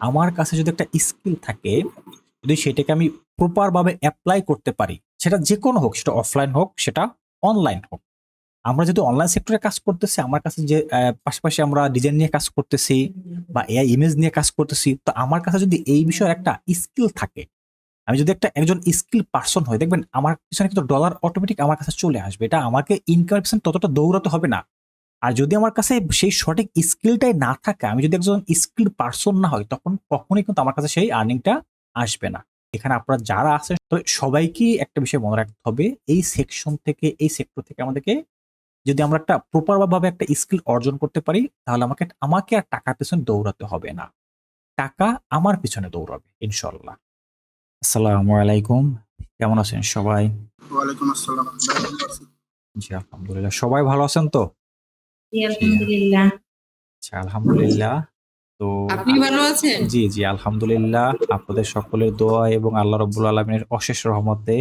আমার কাছে যদি একটা স্কিল থাকে, যদি সেটাকে আমি প্রপার ভাবে অ্যাপ্লাই করতে পারি, সেটা যে কোনো হোক, সেটা অফলাইন হোক, সেটা অনলাইন হোক। আমরা যদি অনলাইন সেক্টরে কাজ করতেছি, আমার কাছে যে পাশাপাশি আমরা ডিজাইন নিয়ে কাজ করতেছি বা এআই ইমেজ নিয়ে কাজ করতেছি, তো আমার কাছে যদি এই বিষয়ের একটা স্কিল থাকে, আমি যদি একটা একজন স্কিল পার্সন হই, দেখবেন আমার পিছনে কিন্তু ডলার অটোমেটিক আমার কাছে চলে আসবে। এটা আমাকে ইনকাম পিছনে ততটা দৌড়াতে হবে না। আর যদি আমার কাছে সেই সঠিক স্কিলটাই না থাকে আমি যদি একজন স্কিল পার্সন না হয় তখন কখনোই কিন্তু আমার কাছে সেই আর্নিংটা আসবে না। এখানে আপনারা যারা আছেন তো সবাইকে একটা বিষয় মনে রাখতে হবে এই সেকশন থেকে এই সেক্টর থেকে আমাদেরকে যদি আমরা একটা প্রপার ভাবে একটা স্কিল অর্জন করতে পারি তাহলে আমাকে আমাকে আর টাকার পিছনে দৌড়াতে হবে না। টাকা আমার পিছনে দৌড়াবে ইনশাল্লাহ আসসালামু আলাইকুম কেমন আছেন সবাই? ওয়ালাইকুম আসসালাম। জি আলহামদুলিল্লাহ। সবাই ভালো আছেন তো? আলহামদুলিল্লাহ। আচ্ছা আলহামদুলিল্লাহ। তো আপনি ভালো আছেন? জি জি আলহামদুলিল্লাহ। আপনাদের সকলের দোয়া এবং আল্লাহ রব্বুল আলমিনের অশেষ রহমতে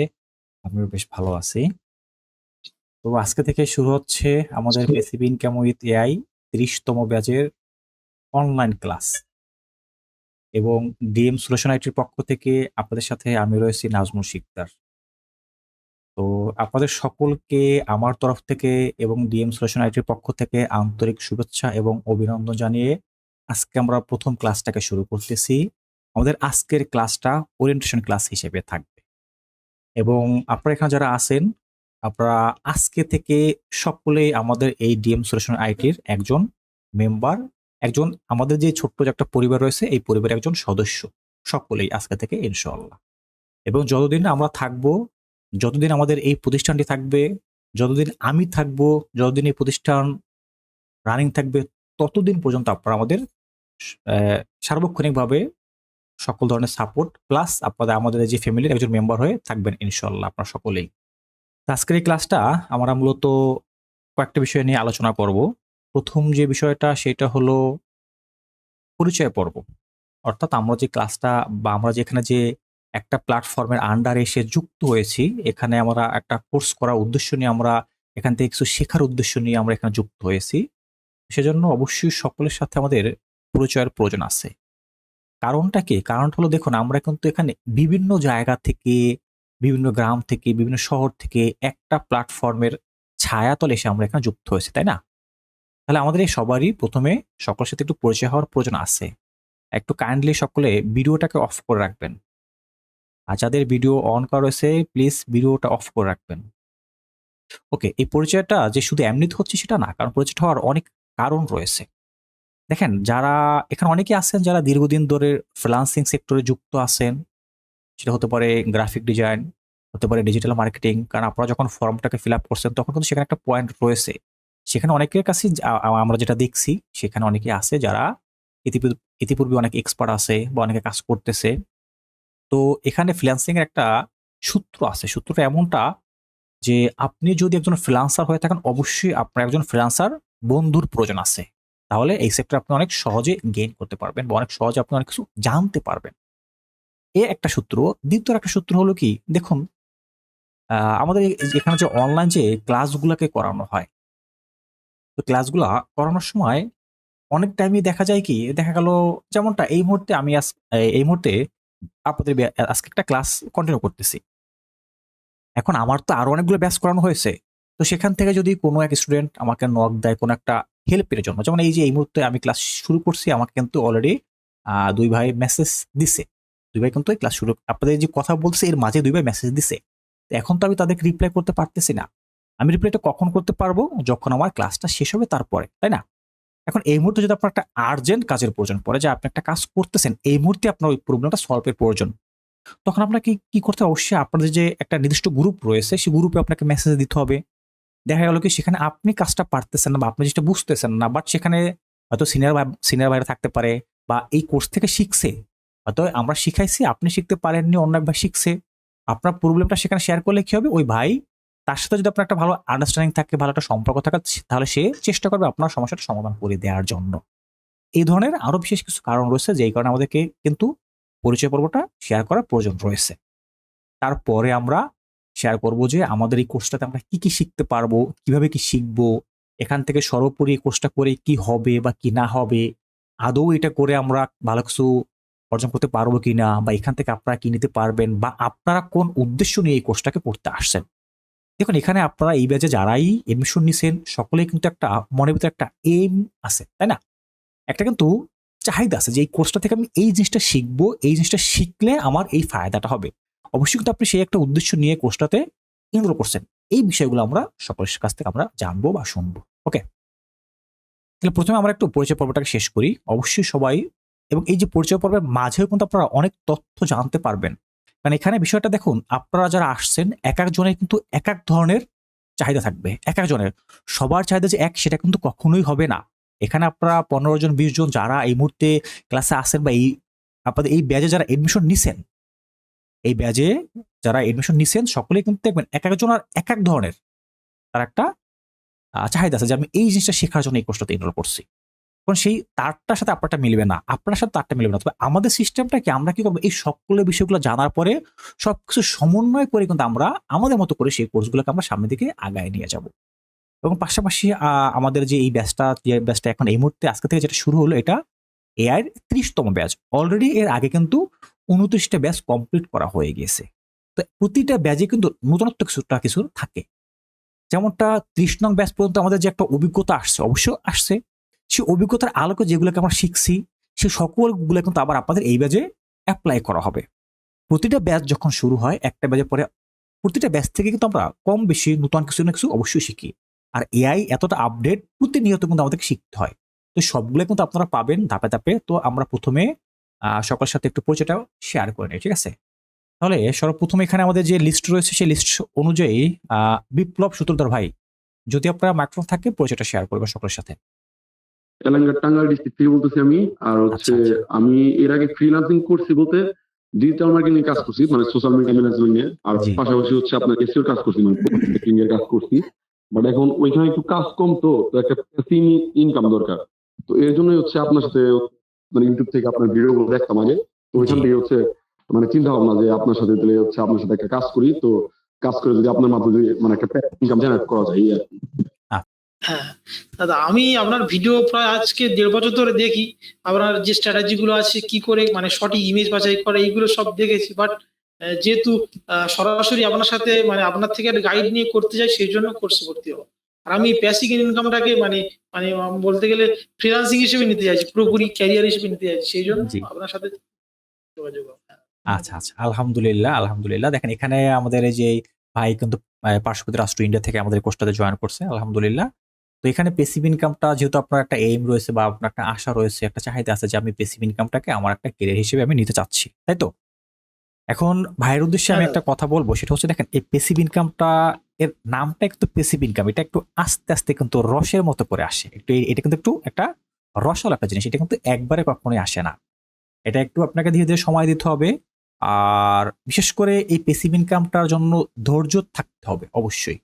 আমিও বেশ ভালো আছি। তো আজকে থেকে শুরু হচ্ছে আমাদের বেসিক ইনকাম এআই তিরিশতম ব্যাচের অনলাইন ক্লাস এবং ডিএম সলিউশন আইটির পক্ষ থেকে আপনাদের সাথে আমি রয়েছি নাজমুল শিকদার। তো আপনাদের সকলকে আমার তরফ থেকে এবং ডিএম সলিউশন আইটির পক্ষ থেকে আন্তরিক শুভেচ্ছা এবং অভিনন্দন জানিয়ে আজকে আমরা প্রথম ক্লাসটাকে শুরু করতেছি। আমাদের আজকের ক্লাসটা ওরিয়েন্টেশন ক্লাস হিসেবে থাকবে। এবং আপনারা এখানে যারা আছেন, আপনারা আজকে থেকে সকলেই আমাদের এই ডিএম সলিউশন আইটির একজন মেম্বার একজন আমাদের যে ছোট্ট যে একটা পরিবার রয়েছে, এই পরিবারের একজন সদস্য। সকলেই আজকে থেকে ইনশাআল্লাহ। এবং যতদিন আমরা থাকব যতদিন আমাদের এই প্রতিষ্ঠানটি থাকবে, যতদিন আমি থাকব, যতদিন এই প্রতিষ্ঠান রানিং থাকবে, ততদিন পর্যন্ত আপনারা আমাদের সার্বক্ষণিকভাবে সকল ধরনের সাপোর্ট প্লাস আপনাদের আমাদের যে ফ্যামিলির একজন মেম্বার হয়ে থাকবেন ইনশাল্লাহ আপনারা সকলেই। আজকের এই ক্লাসটা আমরা মূলত কয়েকটা বিষয় নিয়ে আলোচনা করব। প্রথম যে বিষয়টা সেটা হলো পরিচয় পর্ব। অর্থাৎ আমরা যে ক্লাসটা বা আমরা যেখানে যে একটা প্ল্যাটফর্মের আন্ডারে এসে যুক্ত হয়েছি। এখানে আমরা একটা কোর্স করার উদ্দেশ্য নিয়ে আমরা এখান থেকে কিছু শেখার উদ্দেশ্য নিয়ে আমরা এখানে যুক্ত হয়েছি। সেজন্য অবশ্যই সকলের সাথে আমাদের পরিচয়ের প্রয়োজন আছে। কারণটা কি? কারণটা হলো দেখুন, আমরা কিন্তু এখানে বিভিন্ন জায়গা থেকে, বিভিন্ন গ্রাম থেকে, বিভিন্ন শহর থেকে একটা প্ল্যাটফর্মের ছায়াতলে এসে আমরা এখানে যুক্ত হয়েছি, তাই না? তাহলে আমাদের এই সবারই প্রথমে সকলের সাথে একটু পরিচয় হওয়ার প্রয়োজন আছে। একটু কাইন্ডলি সকলে ভিডিওটাকে অফ করে রাখবেন। আর যাদের ভিডিও অন করা রয়েছে প্লিজ ভিডিওটা অফ করে রাখবেন। ওকে এই পরিচয়টা যে শুধু এমনিতে হচ্ছে সেটা না, কারণ পরিচয় হওয়ার অনেক কারণ রয়েছে। দেখেন, যারা, এখানে অনেকে আছেন যারা দীর্ঘদিন ধরে ফ্রিলান্সিং সেক্টরে যুক্ত আছেন। সেটা হতে পারে গ্রাফিক ডিজাইন হতে পারে ডিজিটাল মার্কেটিং কারণ আপনারা যখন ফর্মটাকে ফিল আপ করছেন, তখন কিন্তু সেখানে একটা পয়েন্ট রয়েছে। সেখানে অনেকের কাছে আমরা যেটা দেখছি, সেখানে অনেকে আছে যারা ইতিপূর্বে অনেক এক্সপার্ট আছে বা অনেকে কাজ করতেছে। তো এখানে ফ্রিল্যান্সিং এর একটা সূত্র আছে। সূত্রটা এমনটা যে আপনি যদি একজন ফ্রিল্যান্সার হয়ে থাকেন, অবশ্যই আপনার একজন ফ্রিল্যান্সার বন্ধুর প্রয়োজন আছে। তাহলে এই সেক্টর আপনি অনেক সহজে গেইন করতে পারবেন বা অনেক সহজে আপনি অনেক কিছু জানতে পারবেন। এ একটা সূত্র। দ্বিতীয় একটা সূত্র হলো কি? দেখুন আমাদের এখানে যে অনলাইন যে ক্লাসগুলোকে করানো হয়, তো ক্লাসগুলা করানোর সময় অনেক টাইমই দেখা যায় কি, দেখা গেল যেমনটা এই মুহূর্তে আমি এই মুহূর্তে আপনাদের আজকে একটা ক্লাস কন্টিনিউ করতেছি। এখন আমার তো আরও অনেকগুলো ব্যাচ করানো হয়েছে। তো সেখান থেকে যদি কোনো এক স্টুডেন্ট আমাকে নক দেয়, কোনো একটা হেল্পের জন্য, যেমন এই যে এই মুহূর্তে আমি ক্লাস শুরু করছি, আমাকে কিন্তু অলরেডি দুই ভাই মেসেজ দিছে। দুই ভাই কিন্তু ক্লাস শুরু, আপনাদের যে কথা বলছে, এর মাঝে দুই ভাই মেসেজ দিছে। এখন তো আমি তাদেরকে রিপ্লাই করতে পারতেছি না। আমি রিপ্লাইটা কখন করতে পারব? যখন আমার ক্লাসটা শেষ হবে, তারপরে, তাই না? এখন এই মুহূর্তে যদি আপনার একটা আর্জেন্ট কাজের প্রয়োজন পড়ে, যে আপনি একটা কাজ করতেছেন, এই মুহূর্তে আপনার ওই প্রবলেমটা সলভের প্রয়োজন। তখন আপনাকে কি করতে? অবশ্যই আপনাদের যে একটা নির্দিষ্ট গ্রুপ রয়েছে, সেই গ্রুপে আপনাকে মেসেজ দিতে হবে। দেখা গেল কি, সেখানে আপনি কাজটা পারতেছেন না বা আপনি যেটা বুঝতেছেন না বাট সেখানে হয়তো সিনিয়র সিনিয়র বাইরে থাকতে পারে বা এই কোর্স থেকে শিখছে। হয়তো আমরা শিখাইছি, আপনি শিখতে পারেননি, অন্য একবার শিখছে। আপনার প্রবলেমটা সেখানে শেয়ার করলে কি হবে? ওই ভাই তার সাথে যদি আপনার একটা ভালো আন্ডারস্ট্যান্ডিং থাকে, ভালো একটা সম্পর্ক থাকে, তাহলে সে চেষ্টা করবে আপনার সমস্যাটা সমাধান করে দেওয়ার জন্য। এই ধরনের আরও বিশেষ কিছু কারণ রয়েছে, যেই কারণে আমাদেরকে কিন্তু পরিচয় পর্বটা শেয়ার করার প্রয়োজন রয়েছে। তারপরে আমরা শেয়ার করব যে আমাদের এই কোর্সটাতে আমরা কি কি শিখতে পারব, কীভাবে কি শিখব, এখান থেকে সর্বোপরি এই কোর্সটা করে কি হবে বা কি না হবে, আদৌ এটা করে আমরা ভালো কিছু অর্জন করতে পারব কি না বা এখান থেকে আপনারা কি নিতে পারবেন, বা আপনারা কোন উদ্দেশ্য নিয়ে এই কোর্সটাকে পড়তে আসছেন। দেখুন, এখানে আপনারা এই ব্যাচে যারাই এডমিশন নিছেন, সকলেই কিন্তু একটা, মনের ভিতরে একটা এম আছে, তাই না? একটা কিন্তু চাহিদা আছে যে এই কোর্সটা থেকে আমি এই জিনিসটা শিখব, এই জিনিসটা শিখলে আমার এই ফায়দাটা হবে। অবশ্যই কিন্তু আপনি সেই একটা উদ্দেশ্য নিয়ে কোর্সটাতে এনরোল করছেন। এই বিষয়গুলো আমরা সকলের কাছ থেকে আমরা জানব বা শুনব ওকে তাহলে প্রথমে আমরা একটু পরিচয় পর্বটাকে শেষ করি। অবশ্যই সবাই, এবং এই যে পরিচয় পর্বের মাঝেও কিন্তু আপনারা অনেক তথ্য জানতে পারবেন। কারণ এখানে বিষয়টা দেখুন, আপনারা যারা আসছেন এক একজনের কিন্তু এক এক ধরনের চাহিদা থাকবে এক একজনের সবার চাহিদা যে এক, সেটা কিন্তু কখনোই হবে না। এখানে আপনারা পনেরো জন, বিশ জন যারা এই মুহূর্তে ক্লাসে আসেন বা এই, আপনাদের এই ব্যাজে যারা এডমিশন নিছেন, এই ব্যাজে যারা এডমিশন নিছেন, সকলেই কিন্তু দেখবেন এক একজন আর এক এক ধরনের তার একটা চাহিদা আছে যে আমি এই জিনিসটা শেখার জন্য এই কোর্সটাতে এনরোল করছি। কারণ সেই তারটার সাথে আপনারটা মিলবে না, আপনার সাথে তারটা মিলবে না। তবে আমাদের সিস্টেমটা কি? আমরা কি করব? এই সকল বিষয়গুলো জানার পরে সব কিছু সমন্বয় করে কিন্তু আমরা আমাদের মতো করে সেই কোর্সগুলোকে আমরা সামনের দিকে আগায় নিয়ে যাব। এবং পাশাপাশি আমাদের যে এই ব্যাচটা যে ব্যাচটা এখন এই মুহূর্তে আজকে থেকে যেটা শুরু হলো, এটা এআই এর ত্রিশতম ব্যাচ অলরেডি এর আগে কিন্তু উনত্রিশটা ব্যাচ কমপ্লিট করা হয়ে গিয়েছে। তো প্রতিটা ব্যাচে কিন্তু নতুনত্ব কিছুটা কিছু থাকে। যেমনটা ত্রিশ নং ব্যাচ পর্যন্ত আমাদের যে একটা অভিজ্ঞতা আসছে অবশ্য আসছে। সেই অভিজ্ঞতার আলোকে যেগুলোকে আমরা শিখছি সেই সকলগুলো কিন্তু আবার আপনাদের এই ব্যাজে অ্যাপ্লাই করা হবে। প্রতিটা ব্যাচ যখন শুরু হয়, একটা ব্যাচের পরে প্রতিটা ব্যাচ থেকে কিন্তু আমরা কম বেশি নতুন কিছু না কিছু অবশ্যই শিখি। আর এআই এতটা আপডেট প্রতিনিয়ত কিন্তু আমাদেরকে শিখতে হয়। তো সবগুলো কিন্তু আপনারা পাবেন ধাপে ধাপে। তো আমরা প্রথমে সকলের সাথে একটু পরিচয়টাও শেয়ার করে নিই, ঠিক আছে? তাহলে সর্বপ্রথমে এখানে আমাদের যে লিস্ট রয়েছে, সেই লিস্ট অনুযায়ী বিপ্লব সূত্রধর ভাই, যদি আপনারা মাইক্রোফোন থাকে, পরিচয়টা শেয়ার করবেন সকলের সাথে। এলাঙ্গার টাঙ্গাইল ডিস্ট্রিক্ট থেকে বলতেছি আমি আর হচ্ছে আচ্ছা, আচ্ছা। আমি এর আগে ফ্রিল্যান্সিং করছি বলতে ডিজিটাল মার্কেটিং কাজ করছি মানে সোশ্যাল মিডিয়া ম্যানেজমেন্ট নিয়ে আর পাশাপাশি হচ্ছে আপনার এসিওর কাজ করছি মানে মার্কেটিং এর কাজ করছি বাট এখন ওইখানে একটু কাজ কম তো তো একটা ইনকাম দরকার তো এর জন্যই হচ্ছে আপনার সাথে মানে ইউটিউব থেকে আপনার ভিডিও গুলো দেখতাম আগে তো ওইখান। থেকে হচ্ছে মানে চিন্তা ভাবনা যে আপনার সাথে তাহলে হচ্ছে আপনার সাথে একটা কাজ করি তো কাজ করে যদি আপনার মাধ্যমে যদি মানে একটা ইনকাম জেনারেট করা যায় এই আর কি। হ্যাঁ। দাদা আমি আপনার ভিডিও প্রায় আজকে দেড় বছর ধরে দেখি। আপনার যে স্ট্র্যাটেজি গুলো আছে কি করে মানে সঠিক ইমেজ বাছাই করে এইগুলো সব দেখেছি। বাট যেহেতু সরাসরি আপনার সাথে মানে আপনার থেকে একটা গাইড নিয়ে করতে চাই সেই জন্য কোর্সে ভর্তি হব। আর আমি প্যাসিভ ইনকামটাকে মানে মানে বলতে গেলে ফ্রিলান্সিং হিসেবে নিতে চাইছি পুরোপুরি ক্যারিয়ার হিসেবে নিতে চাইছি। সেই জন্য আপনার সাথে যোগাযোগ আচ্ছা আচ্ছা। আলহামদুলিল্লাহ আলহামদুলিল্লাহ। দেখেন এখানে আমাদের এই যে ভাই কিন্তু পার্শ্ববর্তী রাষ্ট্র ইন্ডিয়া থেকে আমাদের কোর্সটাতে জয়েন করছে। আলহামদুলিল্লাহ। তো এখানে পেসিভ ইনকামটা যেহেতু আপনার একটা এইম রয়েছে বা আপনার একটা আশা রয়েছে একটা চাহিদা আছে যে আমি পেসিভ ইনকামটাকে আমার একটা কেরিয়ার হিসেবে আমি নিতে চাচ্ছি তাই তো? এখন ভাইয়ের উদ্দেশ্যে আমি হ্যাঁ। একটা কথা বলব সেটা হচ্ছে দেখেন এই পেসিভ ইনকামটা এর নামটা একটু পেসিভ ইনকাম এটা একটু আস্তে আস্তে কিন্তু রসের মতো করে আসে। একটু এটা কিন্তু একটু একটা রসাল একটা জিনিস এটা কিন্তু একবারে কখনোই আসে না। এটা একটু আপনাকে ধীরে ধীরে সময় দিতে হবে আর বিশেষ করে এই পেসিভ ইনকামটার জন্য ধৈর্য থাকতে হবে অবশ্যই।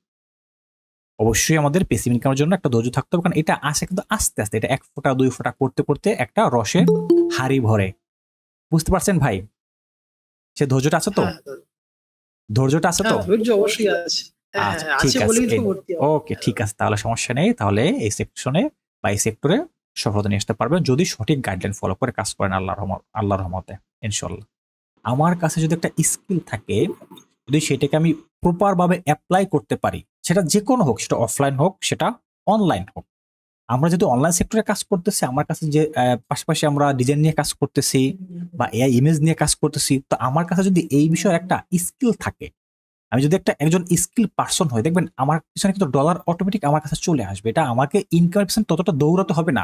অবশ্যই আমাদের পেসিভ ইনকামের জন্য একটা ধৈর্য থাকতে হবে কারণ এটা আসে কিন্তু আস্তে আস্তে। এটা এক ফোঁটা দুই ফোঁটা করতে করতে একটা রসে হাড়ি ভরে। বুঝতে পারছেন ভাই? সে ধৈর্যটা আছে তো? হ্যাঁ, ধৈর্যটা আছে তো? হ্যাঁ, ধৈর্য অবশ্যই আছে। হ্যাঁ, আচ্ছা, ঠিক আছে। ওকে ঠিক আছে তাহলে সমস্যা নেই। তাহলে এই সেকশনে বা এই সেক্টরে সফলতা নিয়ে আসতে পারবেন। যদি সঠিক গাইডলাইন ফলো করে কাজ করেন আল্লাহ রহমত আল্লাহ রহমতে ইনশাল্লাহ আমার কাছে যদি একটা স্কিল থাকে যদি সেটাকে আমি প্রপার ভাবে অ্যাপ্লাই করতে পারি সেটা যে কোনো হোক, সেটা অফলাইন হোক, সেটা অনলাইন হোক। আমরা যদি অনলাইন সেক্টরে কাজ করতেছি, আমার কাছে যে পাশাপাশি আমরা ডিজাইন নিয়ে কাজ করতেছি বা এআই ইমেজ নিয়ে কাজ করতেছি, তো আমার কাছে যদি এই বিষয়ে একটা স্কিল থাকে, আমি যদি একটা একজন স্কিল পার্সন হই, দেখবেন আমার পিছনে কিন্তু ডলার অটোমেটিক আমার কাছে চলে আসবে। এটা আমাকে ইনকাম পিছনে ততটা দৌড়াতে হবে না।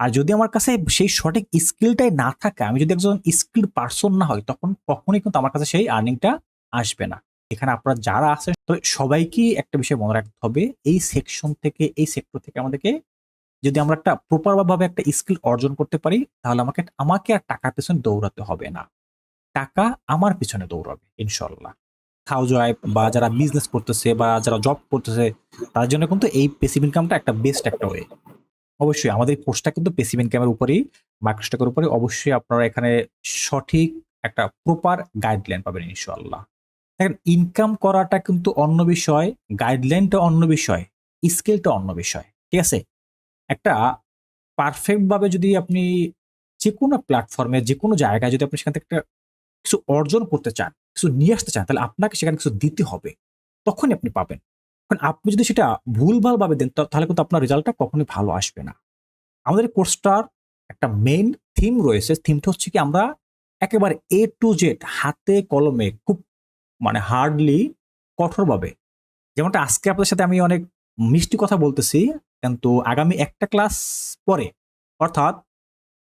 আর যদি আমার কাছে সেই সঠিক স্কিলটাই না থাকে, আমি যদি একজন স্কিল পার্সন না হয় তখন কখনোই কিন্তু আমার কাছে সেই আর্নিংটা আসবে না। এখানে আপনারা যারা আছেন তো সবাইকে একটা বিষয় মনে রাখতে হবে। এই সেকশন থেকে, এই সেক্টর থেকে আমাদেরকে যদি আমরা একটা প্রপার ভাবে একটা স্কিল অর্জন করতে পারি, তাহলে আমাকে আমাকে আর টাকার পেছনে দৌড়াতে হবে না। টাকা আমার পিছনে দৌড়াবে ইনশাল্লাহ হাউস ওয়াইফ বা যারা বিজনেস করতেছে বা যারা জব করতেছে, তার জন্য কিন্তু এই পেসিভ ইনকামটা একটা বেস্ট একটা ওয়ে অবশ্যই আমাদের কোর্সটা কিন্তু পেসিভ ইনকামের উপরেই মাইক্রোস্টকের উপরে অবশ্যই আপনারা এখানে সঠিক একটা প্রপার গাইডলাইন পাবেন ইনশাল্লাহ দেখেন ইনকাম করাটা কিন্তু অন্য বিষয় গাইডলাইনটা অন্য বিষয় স্কিলটা অন্য বিষয়, ঠিক আছে? একটা পারফেক্টভাবে যদি আপনি যে কোনো প্ল্যাটফর্মে যে কোনো জায়গায় যদি আপনি সেখান থেকে একটা কিছু অর্জন করতে চান, কিছু নিয়ে আসতে চান, তাহলে আপনাকে সেখানে কিছু দিতে হবে, তখনই আপনি পাবেন। কারণ আপনি যদি সেটা ভুলভালভাবে দেন তাহলে কিন্তু আপনার রেজাল্টটা কখনোই ভালো আসবে না। আমাদের কোর্সটার একটা মেইন থিম রয়েছে থিমটা হচ্ছে কি আমরা একেবারে এ টু জেড হাতে কলমে, খুব মানে হার্ডলি কঠোরভাবে। যেমনটা আজকে আপনাদের সাথে আমি অনেক মিষ্টি কথা বলতেছি, কিন্তু আগামী একটা ক্লাস পরে, অর্থাৎ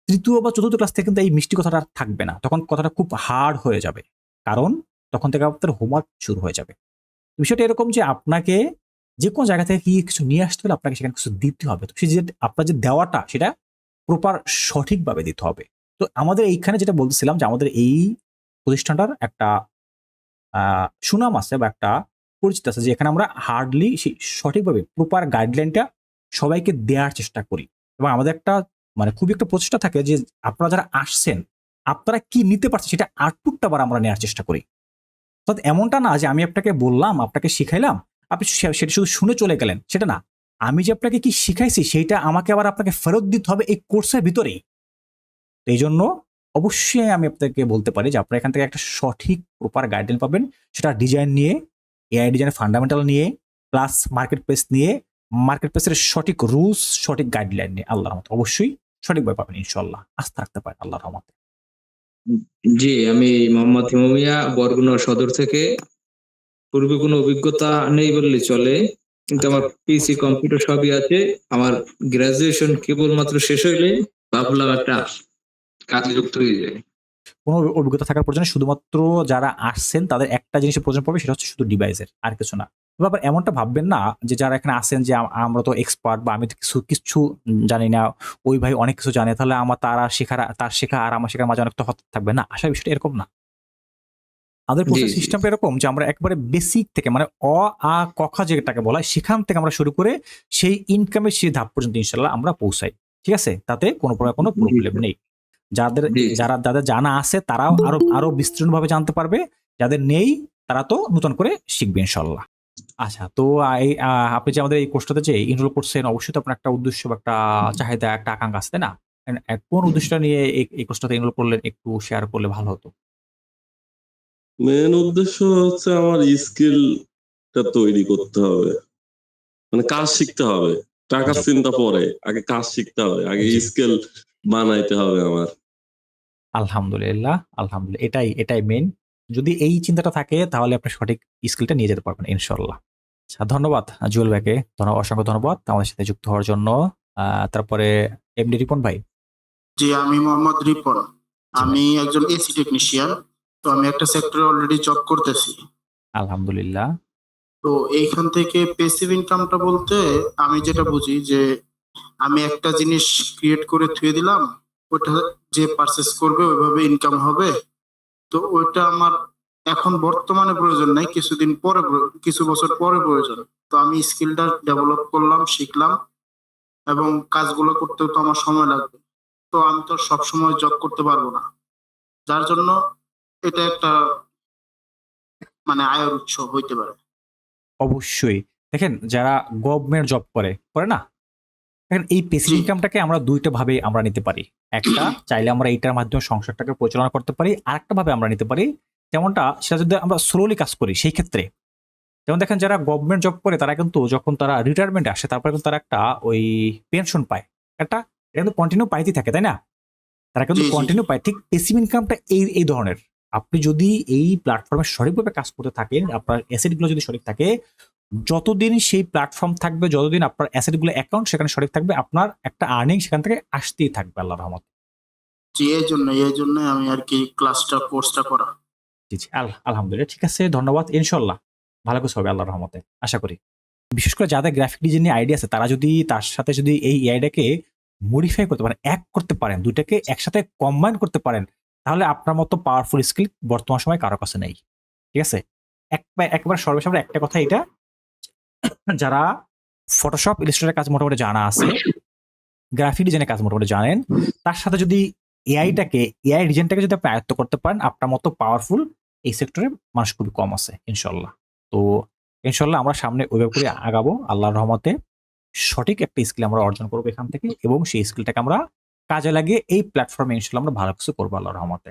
তৃতীয় বা চতুর্থ ক্লাস থেকে কিন্তু এই মিষ্টি কথাটা থাকবে না। তখন কথাটা খুব হার্ড হয়ে যাবে। কারণ তখন থেকে আপনার হোমওয়ার্ক শুরু হয়ে যাবে। বিষয়টা এরকম যে আপনাকে যে কোনো জায়গা থেকে কি কিছু নিয়ে আসতে হলে আপনাকে সেখানে কিছু দিতে হবে। তো সেই যে আপনার যে দেওয়াটা, সেটা প্রপার সঠিকভাবে দিতে হবে। তো আমাদের এইখানে যেটা বলতেছিলাম যে আমাদের এই প্রতিষ্ঠানটার একটা সুনাম আছে বা একটা পরিচিত আছে যে এখানে আমরা হার্ডলি সঠিকভাবে প্রপার গাইডলাইনটা সবাইকে দেওয়ার চেষ্টা করি। এবং আমাদের একটা মানে খুবই একটা প্রচেষ্টা থাকে যে আপনারা যারা আসছেন, আপনারা কি নিতে পারছেন সেটা আউটপুটটা আবার আমরা নেওয়ার চেষ্টা করি। অর্থাৎ এমনটা না যে আমি আপনাকে বললাম, আপনাকে শিখাইলাম, আপনি সেটা শুধু শুনে চলে গেলেন, সেটা না। আমি যে আপনাকে কি শিখাইছি সেইটা আমাকে আবার আপনাকে ফেরত দিতে হবে এই কোর্সের ভিতরেই। এই জন্য অবশ্যই আমি আপনাকে বলতে পারি যে আপনারা এখান থেকে একটা সঠিক প্রপার গাইডলাইন পাবেন। সেটা ডিজাইন নিয়ে এআই ডিজাইনের ফান্ডামেন্টাল নিয়ে প্লাস মার্কেট প্লেস নিয়ে মার্কেট প্লেসের সঠিক রুলস সঠিক গাইডলাইন নিয়ে আল্লাহর রহমতে। অবশ্যই সঠিকভাবে পাবেন ইনশাল্লাহ আস্থা রাখতে পারেন আল্লাহর রহমতে। জি আমি মোহাম্মদ হিমমিয়া বরগুনা সদর থেকে। পূর্বে কোনো অভিজ্ঞতা নেই বললে চলে কিন্তু আমার পিসি কম্পিউটার সবই আছে। আমার গ্রাজুয়েশন কেবলমাত্র শেষ হইলে ভাবলাম একটা কাজে যুক্ত হয়ে যায়। কোনো অভিজ্ঞতা থাকার প্রয়োজন শুধুমাত্র যারা আসছেন তাদের একটা জিনিসের প্রয়োজন পড়বে সেটা হচ্ছে শুধু ডিভাইসের আর কিছু না। আবার এমনটা ভাববেন না যে যারা এখানে আসেন যে আমরা তো এক্সপার্ট বা আমি তো কিছু কিছু জানি না ওই ভাই অনেক কিছু জানে তাহলে আমার তার আর শেখার তার শেখা আর আমার শেখার মাঝে অনেক তফাৎ থাকবে না? আসলে বিষয়টা এরকম না। আমাদের কোর্সের সিস্টেমটা এরকম যে আমরা একবারে বেসিক থেকে মানে অ আ কখা যেটাকে বলা হয় সেখান থেকে আমরা শুরু করে সেই ইনকামের সেই ধাপ পর্যন্ত ইনশাল্লাহ আমরা পৌঁছাই। ঠিক আছে? তাতে কোনো প্রকার কোনো প্রবলেম নেই। যাদের যারা যাদের জানা আছে তারাও আরও আরও বিস্তীর্ণ ভাবে জানতে পারবে। যাদের নেই তারা তো নতুন করে শিখবে ইনশাল্লাহ আচ্ছা তো এই আপনি যে আমাদের এই কোর্সটাতে যে ইনরোল করছেন অবশ্যই তো আপনার একটা উদ্দেশ্য বা একটা চাহিদা একটা আকাঙ্ক্ষা আছে না? কোন উদ্দেশ্যটা নিয়ে এই কোর্সটাতে ইনরোল করলেন একটু শেয়ার করলে ভালো হতো? মেন উদ্দেশ্য হচ্ছে আমার স্কিলটা তৈরি করতে হবে। মানে কাজ শিখতে হবে। টাকার চিন্তা পরে আগে কাজ শিখতে হবে আগে। স্কিল বানাইতে হবে আমার। আলহামদুলিল্লাহ আলহামদুলিল্লাহ এটাই এটাই মেন যদি এই চিন্তাটা থাকে তাহলে আপনি সঠিক স্কিলটা নিয়ে যেতে পারবেন ইনশাল্লাহ আচ্ছা ধন্যবাদ জুয়েল ভাইকে। ধন্যবাদ অসংখ্য ধন্যবাদ আমাদের সাথে যুক্ত হওয়ার জন্য। তারপরে এমডি রিপন ভাই। জি আমি মোহাম্মদ রিপন। আমি একজন এসি টেকনিশিয়ান তো আমি একটা সেক্টরে অলরেডি জব করতেছি। আলহামদুলিল্লাহ। তো এইখান থেকে পেসিভ ইনকামটা বলতে আমি যেটা বুঝি যে আমি একটা জিনিস ক্রিয়েট করে থুয়ে দিলাম ওটা যে পারচেস করবে, ওইভাবে ইনকাম হবে। তো ওইটা আমার এখন বর্তমানে প্রয়োজন নাই, কিছুদিন পরে কিছু বছর পরে প্রয়োজন। তো আমি স্কিলটা ডেভেলপ করলাম, শিখলাম এবং কাজগুলো করতেও তো আমার সময় লাগবে। তো আমি তো সব সময় জব করতে পারব না। যার জন্য এটা একটা মানে আয়ের উৎস হইতে পারে। অবশ্যই। দেখেন, যারা গভর্নমেন্ট জব করে করে না? দেখেন এই পেসিভ। ইনকামটাকে আমরা দুইটা ভাবে আমরা নিতে পারি। একটা চাইলে আমরা এইটার মাধ্যমে সংসারটাকে পরিচালনা করতে পারি। আরেকটা ভাবে আমরা নিতে পারি যেমনটা সেটা যদি আমরা স্লোলি কাজ করি সেই ক্ষেত্রে। যেমন দেখেন যারা গভর্নমেন্ট জব করে তারা কিন্তু যখন তারা রিটায়ারমেন্ট আসে তারপরে কিন্তু তারা একটা ওই পেনশন পায়। একটা এটা কিন্তু কন্টিনিউ পাইতে থাকে তাই না? তারা কিন্তু। কন্টিনিউ পায়। ঠিক পেসিভ ইনকামটা এই এই ধরনের। আপনি যদি এই প্ল্যাটফর্মে সঠিকভাবে কাজ করতে থাকেন আপনার অ্যাসেটগুলো যদি সঠিক থাকে যতদিন সেই প্ল্যাটফর্ম থাকবে যতদিন আপনার অ্যাসেটগুলো অ্যাকাউন্ট সেখানে সঠিক থাকবে আপনার একটা আর্নিং সেখান থেকে আসতেই থাকবে আল্লাহ রহমত। জি এই জন্য এই জন্য আমি আর কি ক্লাসটা কোর্সটা করা। জি জি আলহামদুলিল্লাহ ঠিক আছে ধন্যবাদ ইনশাল্লাহ ভালো কিছু হবে আল্লাহর রহমতে আশা করি। বিশেষ করে যাদের গ্রাফিক ডিজাইন নিয়ে আইডিয়া আছে তারা যদি তার সাথে যদি এই আইডিয়াকে মডিফাই করতে পারেন এক করতে পারেন দুইটাকে একসাথে কম্বাইন করতে পারেন তাহলে আপনার মতো পাওয়ারফুল স্কিল বর্তমান সময় কারও কাছে নেই। ঠিক আছে? এক একবার সর্বসামনে একটা কথা এটা যারা ফটোশপ ইলিস্ট্রেটের কাজ মোটামুটি জানা আছে গ্রাফিক ডিজাইনের কাজ মোটামুটি জানেন, তার সাথে যদি এআইটাকে এআই ডিজাইনটাকে যদি আপনি আয়ত্ত করতে পারেন, আপনার মতো পাওয়ারফুল এই সেক্টরে মানুষ খুবই কম আছে ইনশাল্লাহ তো ইনশাল্লাহ আমরা সামনে ওইভাবে করে আগাবো। আল্লাহর রহমতে সঠিক একটা স্কিল আমরা অর্জন করব এখান থেকে এবং সেই স্কিলটাকে আমরা কাজে লাগিয়ে এই প্ল্যাটফর্মে ইনশাল্লাহ আমরা ভালো কিছু করব আল্লাহ রহমতে।